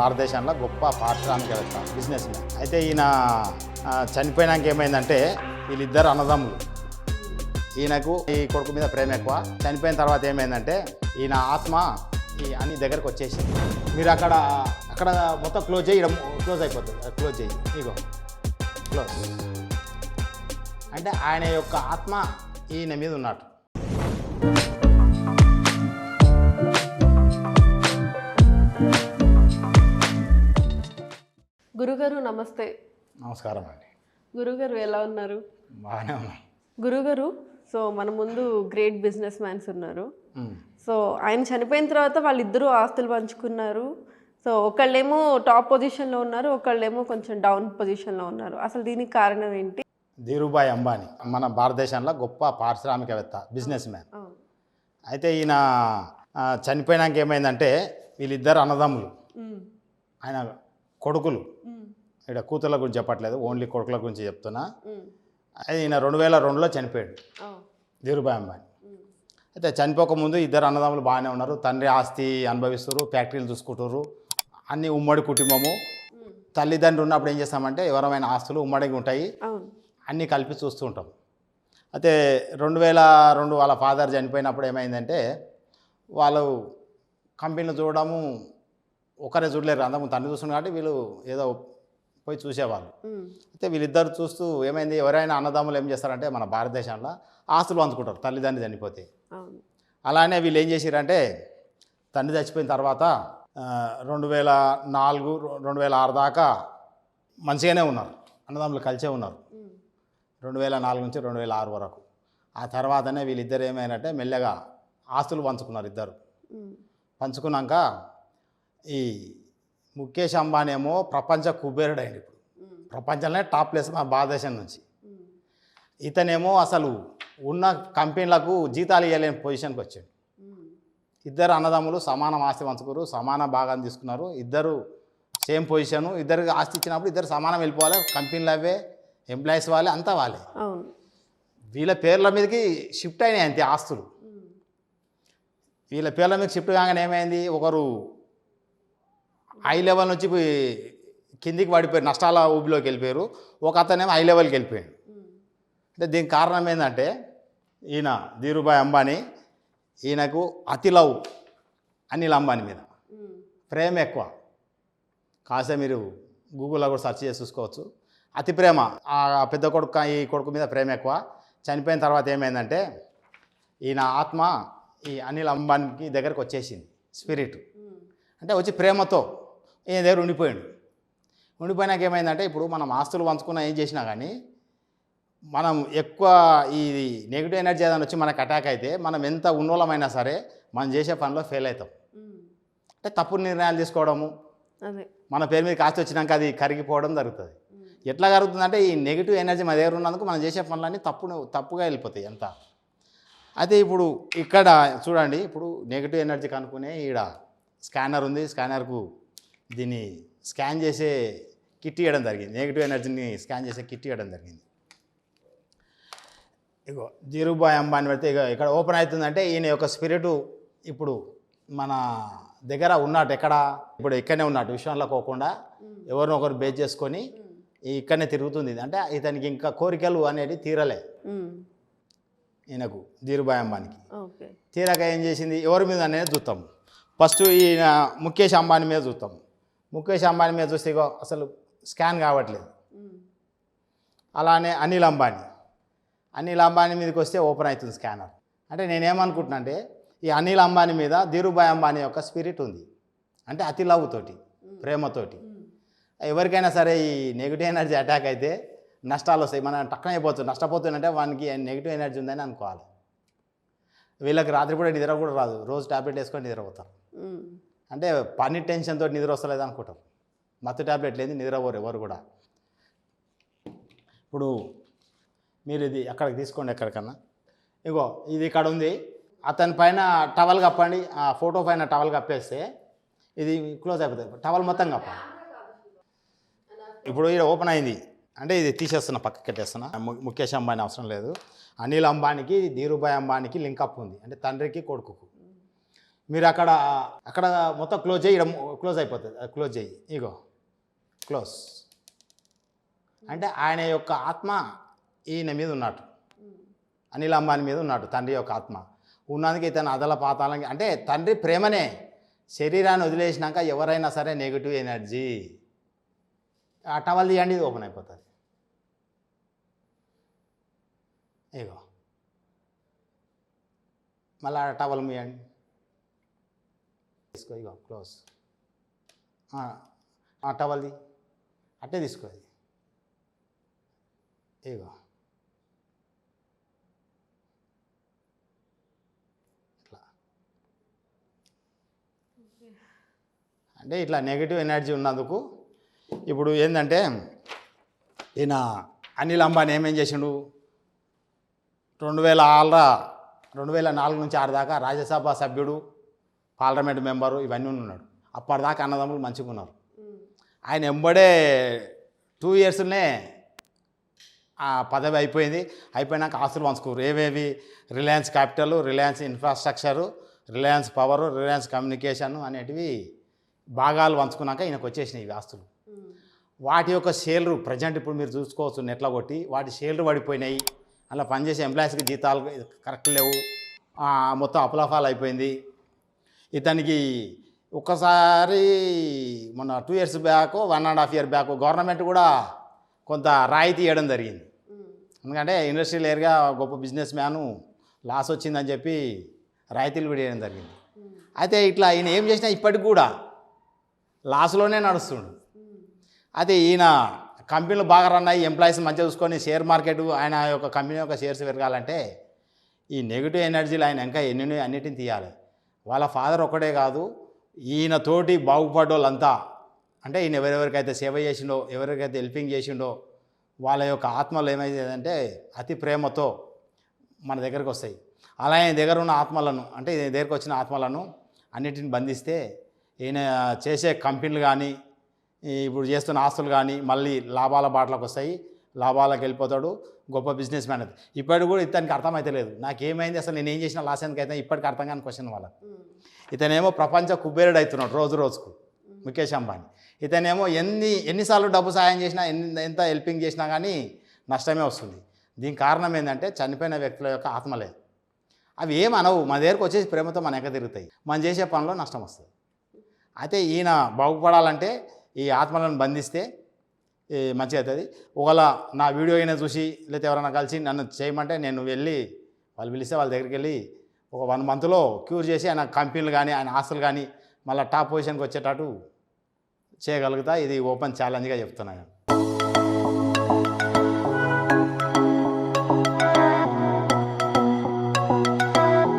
భారతదేశంలో గొప్ప పారిశ్రామికవేత్త బిజినెస్ మ్యాన్ అయితే ఈయన చనిపోయినాక ఏమైందంటే వీళ్ళిద్దరు అన్నదమ్ములు. ఈయనకు ఈ కొడుకు మీద ప్రేమ ఎక్కువ. చనిపోయిన తర్వాత ఏమైందంటే ఈయన ఆత్మ ఈ అన్ని దగ్గరకు వచ్చేసింది. మీరు అక్కడ అక్కడ మొత్తం క్లోజ్ చేయి క్లోజ్ అయిపోతుంది. క్లోజ్ చేయి. ఇగో. క్లోజ్ అంటే ఆయన యొక్క ఆత్మ ఈయన మీద ఉన్నట్టు. గురుగారు నమస్తే. నమస్కారం అండి గురుగారు ఎలా ఉన్నారు? బాగానే ఉన్నాం. గురుగారు సో మన ముందు గ్రేట్ బిజినెస్ మ్యాన్స్ ఉన్నారు. సో ఆయన చనిపోయిన తర్వాత వాళ్ళిద్దరూ ఆస్తులు పంచుకున్నారు. సో ఒకళ్ళేమో టాప్ పొజిషన్లో ఉన్నారు ఒకళ్ళేమో కొంచెం డౌన్ పొజిషన్లో ఉన్నారు. అసలు దీనికి కారణం ఏంటి? ధీరుభాయ్ అంబానీ మన భారతదేశంలో గొప్ప పారిశ్రామికవేత్త బిజినెస్ మ్యాన్. అయితే ఈయన చనిపోయినాక ఏమైందంటే వీళ్ళిద్దరు అన్నదమ్ములు. ఆయన కొడుకులు. ఇక్కడ కూతుర్ల గురించి చెప్పట్లేదు ఓన్లీ కొడుకుల గురించి చెప్తున్నా. ఈయన రెండు వేల రెండులో చనిపోయాడు. ధీరుభాయ్ అంబానీ. అయితే చనిపోకముందు ఇద్దరు అన్నదమ్ములు బాగానే ఉన్నారు. తండ్రి ఆస్తి అనుభవిస్తారు ఫ్యాక్టరీలు చూసుకుంటారు అన్ని ఉమ్మడి కుటుంబము. తల్లిదండ్రులు ఉన్నప్పుడు ఏం చేస్తామంటే ఎవరమైన ఆస్తులు ఉమ్మడిగా ఉంటాయి. అన్నీ కలిపి చూస్తూ ఉంటాం. అయితే రెండు వేల రెండు వాళ్ళ ఫాదర్ చనిపోయినప్పుడు ఏమైందంటే వాళ్ళు కంపెనీలు చూడడము ఒకరే చూడలేరు. అందము తండ్రి చూస్తున్నారు కాబట్టి వీళ్ళు ఏదో పోయి చూసేవాళ్ళు. అయితే వీళ్ళిద్దరు చూస్తూ ఏమైంది? ఎవరైనా అన్నదమ్ములు ఏం చేస్తారంటే మన భారతదేశంలో ఆస్తులు పంచుకుంటారు తల్లిదండ్రులు చనిపోతే. అలానే వీళ్ళు ఏం చేసిరంటే తండ్రి చచ్చిపోయిన తర్వాత రెండు వేల నాలుగు రెండు వేల ఆరు దాకా మంచిగానే ఉన్నారు. అన్నదమ్ములు కలిసే ఉన్నారు. రెండు వేల నాలుగు నుంచి రెండు వేల ఆరు వరకు. ఆ తర్వాతనే వీళ్ళిద్దరు ఏమైనంటే మెల్లగా ఆస్తులు పంచుకున్నారు ఇద్దరు. పంచుకున్నాక ఈ ముఖేష్ అంబానీ ఏమో ప్రపంచ కుబేరుడు అయింది ఇప్పుడు ప్రపంచంలోనే టాప్ ప్లేస్ మా భారతదేశం నుంచి. ఇతనేమో అసలు ఉన్న కంపెనీలకు జీతాలు ఇవ్వలేని పొజిషన్కి వచ్చాడు. ఇద్దరు అన్నదమ్ములు సమానం ఆస్తి పంచుకున్నారు సమాన భాగాన్ని తీసుకున్నారు. ఇద్దరు సేమ్ పొజిషను ఇద్దరికి ఆస్తి ఇచ్చినప్పుడు ఇద్దరు సమానం వెళ్ళిపోవాలి. కంపెనీలు అవే ఎంప్లాయీస్ వాళ్ళే అంతా వాళ్ళే. వీళ్ళ పేర్ల మీదకి షిఫ్ట్ అయినాయి అంతే ఆస్తులు. వీళ్ళ పేర్ల మీద షిఫ్ట్ కాగానే ఏమైంది? ఒకరు హై లెవెల్ నుంచి పోయి కిందికి పడిపోయారు నష్టాల ఊబిలోకి వెళ్ళిపోయారు. ఒక అతనేమో హై లెవెల్కి వెళ్ళిపోయాడు. అంటే దీనికి కారణం ఏంటంటే ఈయన ధీరుభాయ్ అంబానీ ఈయనకు అతి లవ్ అనిల్ అంబానీ మీద. ప్రేమ ఎక్కువ. కాసే మీరు గూగుల్లో కూడా సెర్చ్ చేసి చూసుకోవచ్చు. అతి ప్రేమ. ఆ పెద్ద కొడుకు ఈ కొడుకు మీద ప్రేమ ఎక్కువ. చనిపోయిన తర్వాత ఏమైందంటే ఈయన ఆత్మ ఈ అనిల్ అంబానీకి దగ్గరకు వచ్చేసింది స్పిరిట్. అంటే వచ్చి ప్రేమతో ఈయన దగ్గర ఉండిపోయాడు. ఉండిపోయినాక ఏమైందంటే ఇప్పుడు మనం ఆస్తులు పంచుకున్నా ఏం చేసినా కానీ మనం ఎక్కువ ఈ నెగిటివ్ ఎనర్జీ ఏదైనా వచ్చి మనకు అటాక్ అయితే మనం ఎంత ఉన్నోళ్ళమైనా సరే మనం చేసే పనిలో ఫెయిల్ అవుతాం. అంటే తప్పుడు నిర్ణయాలు తీసుకోవడము మన పేరు మీద కాస్త వచ్చినాక అది కరిగిపోవడం జరుగుతుంది. ఎట్లా జరుగుతుందంటే ఈ నెగిటివ్ ఎనర్జీ మన దగ్గర ఉన్నందుకు మనం చేసే పనులన్నీ తప్పు తప్పుగా వెళ్ళిపోతాయి అంతా. అయితే ఇప్పుడు ఇక్కడ చూడండి ఇప్పుడు నెగిటివ్ ఎనర్జీ కనుక్కునే ఈడ స్కానర్ ఉంది స్కానర్కు దీన్ని స్కాన్ చేసే కిట్ ఇవ్వడం జరిగింది. నెగిటివ్ ఎనర్జీని స్కాన్ చేసే కిట్ ఇవ్వడం జరిగింది. ఇగో ధీరుభాయ్ అంబానీ పెడితే ఇక ఇక్కడ ఓపెన్ అవుతుందంటే ఈయన యొక్క స్పిరిట్ ఇప్పుడు మన దగ్గర ఉన్నట్టు ఎక్కడ? ఇప్పుడు ఇక్కడనే ఉన్నట్టు విశ్వంలో పోకుండా ఎవరినో ఒకరు బేస్ చేసుకొని ఇక్కడనే తిరుగుతుంది. అంటే ఇతనికి ఇంకా కోరికలు అనేవి తీరలే. ఈయనకు ధీరుభాయ్ అంబానీకి. తీరాక ఏం చేసింది? ఎవరి మీద అనేది చూస్తాం. ఫస్ట్ ఈయన ముఖేష్ అంబానీ మీద చూస్తాం. ముఖేష్ అంబానీ మీద చూస్తే అసలు స్కాన్ కావట్లేదు. అలానే అనిల్ అంబానీ. అనిల్ అంబానీ మీదకి వస్తే ఓపెన్ అవుతుంది స్కానర్. అంటే నేనేమనుకుంటున్నా అంటే ఈ అనిల్ అంబానీ మీద ధీరుభాయ్ అంబానీ యొక్క స్పిరిట్ ఉంది. అంటే అతి లవ్ తోటి ప్రేమతోటి ఎవరికైనా సరే ఈ నెగిటివ్ ఎనర్జీ అటాక్ అయితే నష్టాలు వస్తాయి. మనం టక్కన అయిపోతుంది నష్టపోతుందంటే వానికి నెగిటివ్ ఎనర్జీ ఉందని అనుకోవాలి. వీళ్ళకి రాత్రి కూడా నిద్ర కూడా రాదు. రోజు టాబ్లెట్ వేసుకొని నిద్రపోతారు. అంటే పని టెన్షన్తో నిద్ర వస్తలేదు అనుకుంటారు మత్తు టాబ్లెట్ నిద్ర నిద్రపోరు ఎవరు కూడా. ఇప్పుడు మీరు ఇది అక్కడికి తీసుకోండి ఎక్కడికన్నా. ఇగో ఇది ఇక్కడ ఉంది. అతని పైన టవల్ కప్పండి. ఆ ఫోటో పైన టవల్ కప్పేస్తే ఇది క్లోజ్ అయిపోతుంది. టవల్ మొత్తం కప్పండి. ఇప్పుడు ఇది ఓపెన్ అయింది. అంటే ఇది తీసేస్తున్నా పక్కకి కట్టేస్తున్నా. ముఖేష్ అంబానీ అవసరం లేదు. అనిల్ అంబానీకి ధీరుభాయ్ అంబానీకి లింక్ అప్ ఉంది. అంటే తండ్రికి కొడుకుకు. మీరు అక్కడ అక్కడ మొత్తం క్లోజ్ చేయి క్లోజ్ అయిపోతుంది. క్లోజ్ చేయి. ఇగో క్లోజ్ అంటే ఆయన యొక్క ఆత్మ ఈయన మీద ఉన్నట్టు. అనిల్ అంబానీ మీద ఉన్నాడు తండ్రి యొక్క ఆత్మ. ఉన్నందుకు ఇతను అదల పాతాలకి అంటే తండ్రి ప్రేమనే శరీరాన్ని వదిలేసినాక ఎవరైనా సరే నెగిటివ్ ఎనర్జీ ఆ టవల్ తీయండి ఇది ఓపెన్ అయిపోతుంది. ఇగో. మళ్ళీ ఆ టవల్ మీయండి. తీసుకో ఇగో క్లోజ్. టవల్ది అట్టే తీసుకో అది. ఇగో. ఇట్లా. అంటే ఇట్లా నెగిటివ్ ఎనర్జీ ఉన్నందుకు ఇప్పుడు ఏంటంటే ఈయన అనిల్ అంబానీ ఏమేం చేసిండు? రెండు వేల ఆరు రెండు వేల నాలుగు నుంచి ఆరు దాకా రాజ్యసభ సభ్యుడు పార్లమెంట్ మెంబరు ఇవన్నీ ఉన్నాడు. అప్పటిదాకా అన్నదమ్ములు మంచిగా ఉన్నారు. ఆయన ఎంబడే టూ ఇయర్స్నే ఆ పదవి అయిపోయింది. అయిపోయినాక ఆస్తులు పంచుకోరు ఏవేవి? Reliance capital Reliance infrastructure Reliance power Reliance communication అనేటివి భాగాలు పంచుకున్నాక ఈయనకు వచ్చేసినాయి ఇవి ఆస్తులు. వాటి యొక్క షేర్లు ప్రజెంట్ ఇప్పుడు మీరు చూసుకోవచ్చు నెట్ల కొట్టి వాటి షేర్లు పడిపోయినాయి. అలా పనిచేసే ఎంప్లాయీస్కి జీతాలు కరెక్ట్ లేవు. మొత్తం అప్లాఫాల్ అయిపోయింది. ఇతనికి ఒక్కసారి మొన్న two years back one and half year back government కూడా కొంత రాయితీ ఇవ్వడం జరిగింది. ఎందుకంటే ఇండస్ట్రియల్ ఏరియా గొప్ప బిజినెస్ మ్యాను లాస్ వచ్చిందని చెప్పి రాయితీలు కూడా ఇవ్వడం జరిగింది. అయితే ఇట్లా ఈయన ఏం చేసినా ఇప్పటికి కూడా లాస్లోనే నడుస్తుండు. అయితే ఈయన కంపెనీలు బాగా రన్ అయ్యి ఎంప్లాయీస్ మంచిగా చూసుకొని షేర్ మార్కెట్ ఆయన యొక్క కంపెనీ యొక్క షేర్స్ పెరగాలంటే ఈ నెగిటివ్ ఎనర్జీలు ఆయన ఇంకా ఎన్ని అన్నిటిని తీయాలి. వాళ్ళ ఫాదర్ ఒక్కడే కాదు ఈయన తోటి బాగుపడ్డోళ్ళంతా అంటే ఈయన ఎవరెవరికైతే సేవ చేసిండో ఎవరికైతే హెల్పింగ్ చేసిండో వాళ్ళ యొక్క ఆత్మలు ఏమైందంటే అతి ప్రేమతో మన దగ్గరకు వస్తాయి. అలా ఆయన దగ్గర ఉన్న ఆత్మలను అంటే ఈయన దగ్గరకు వచ్చిన ఆత్మలను అన్నిటిని బంధిస్తే ఈయన చేసే కంపెనీలు కానీ ఇప్పుడు చేస్తున్న ఆస్తులు కానీ మళ్ళీ లాభాల బాటలకు వస్తాయి. లాభాలకు వెళ్ళిపోతాడు గొప్ప బిజినెస్ మ్యాన్ అది. ఇప్పటికి కూడా ఇతనికి అర్థమైతే లేదు. నాకేమైంది అసలు నేను ఏం చేసిన లాస్ ఎందుకు అయితే ఇప్పటికి అర్థం కాని క్వశ్చన్ వాళ్ళకి ఇతనేమో ప్రపంచ కుబేరుడు అవుతున్నాడు రోజు రోజుకు ముఖేష్ అంబానీ. ఇతనేమో ఎన్ని ఎన్నిసార్లు డబ్బు సాయం చేసినా ఎన్ని ఎంత హెల్పింగ్ చేసినా కానీ నష్టమే వస్తుంది. దీనికి కారణం ఏంటంటే చనిపోయిన వ్యక్తుల యొక్క ఆత్మలే అవి ఏం అనవు. మన దగ్గరకు వచ్చేసి ప్రేమతో మన ఎక్క తిరుగుతాయి. మనం చేసే పనిలో నష్టం వస్తుంది. అయితే ఈయన బాగుపడాలంటే ఈ ఆత్మలను బంధిస్తే మంచిగా అవుతుంది ఒకవేళ నా వీడియో అయినా చూసి లేకపోతే ఎవరైనా కలిసి నన్ను చేయమంటే నేను వెళ్ళి వాళ్ళు పిలిస్తే వాళ్ళ దగ్గరికి వెళ్ళి ఒక వన్ మంత్లో క్యూర్ చేసి ఆయన కంపెనీలు కానీ ఆయన ఆస్తులు కానీ మళ్ళీ టాప్ పొజిషన్కి వచ్చేటట్టు చేయగలుగుతా. ఇది ఓపెన్ ఛాలెంజ్గా చెప్తున్నాను